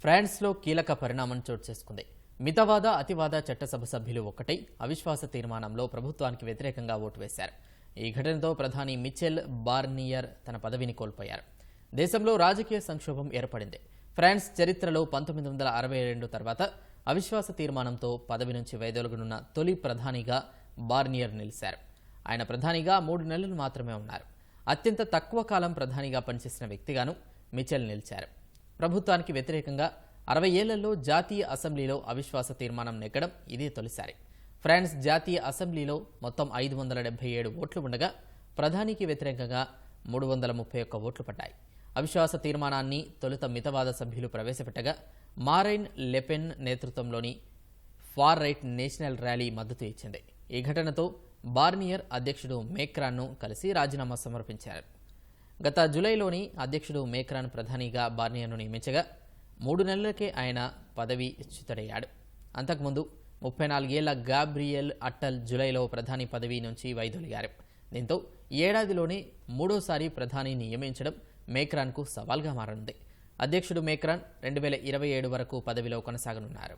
ఫ్రాన్స్లో కీలక పరిణామం చోటు చేసుకుంది. మితవాద అతివాద చట్టసభ సభ్యులు ఒక్కటై అవిశ్వాస తీర్మానంలో ప్రభుత్వానికి వ్యతిరేకంగా ఓటు వేశారు. ఈ ఘటనతో ప్రధాని మిచెల్ బార్నియర్ తన పదవిని కోల్పోయారు. దేశంలో రాజకీయ సంక్షోభం ఏర్పడింది. ఫ్రాన్స్ చరిత్రలో పంతొమ్మిది వందల అరవై రెండు తర్వాత అవిశ్వాస తీర్మానంతో పదవి నుంచి వైదొలగనున్న తొలి ప్రధానిగా బార్నియర్ నిలిచారు. ఆయన ప్రధానిగా మూడు నెలలు మాత్రమే ఉన్నారు. అత్యంత తక్కువ కాలం ప్రధానిగా పనిచేసిన వ్యక్తిగాను మిచెల్ నిలిచారు. ప్రభుత్వానికి వ్యతిరేకంగా అరవై ఏళ్ళలో జాతీయ అసెంబ్లీలో అవిశ్వాస తీర్మానం నెగ్గడం ఇదే తొలిసారి. ఫ్రాన్స్ జాతీయ అసెంబ్లీలో మొత్తం ఐదు వందల డెబ్బై ఏడు ఓట్లు ఉండగా ప్రధానికి వ్యతిరేకంగా మూడు వందల ముప్పై ఒక్క ఓట్లు పడ్డాయి. అవిశ్వాస తీర్మానాన్ని తొలుత మితవాద సభ్యులు ప్రవేశపెట్టగా మారైన్ లెపెన్ నేతృత్వంలోని ఫార్ రైట్ నేషనల్ ర్యాలీ మద్దతు ఇచ్చింది. ఈ ఘటనతో బార్నియర్ అధ్యక్షుడు మేక్రాన్ను కలిసి రాజీనామా సమర్పించారు. గత జూలైలోని అధ్యక్షుడు మేక్రాన్ ప్రధానిగా బార్నియర్ను నియమించగా మూడు నెలలకే ఆయన పదవి చ్యుతుడయ్యాడు అంతకుముందు ముప్పై నాలుగేళ్ళ గాబ్రియల్ అట్టల్ జూలైలో ప్రధాని పదవి నుంచి వైదొలిగారు. దీంతో ఏడాదిలోనే మూడోసారి ప్రధాని నియమించడం మేక్రాన్కు సవాల్గా మారనుంది. అధ్యక్షుడు మేక్రాన్ రెండు వేల ఇరవై ఏడు వరకు పదవిలో కొనసాగనున్నారు.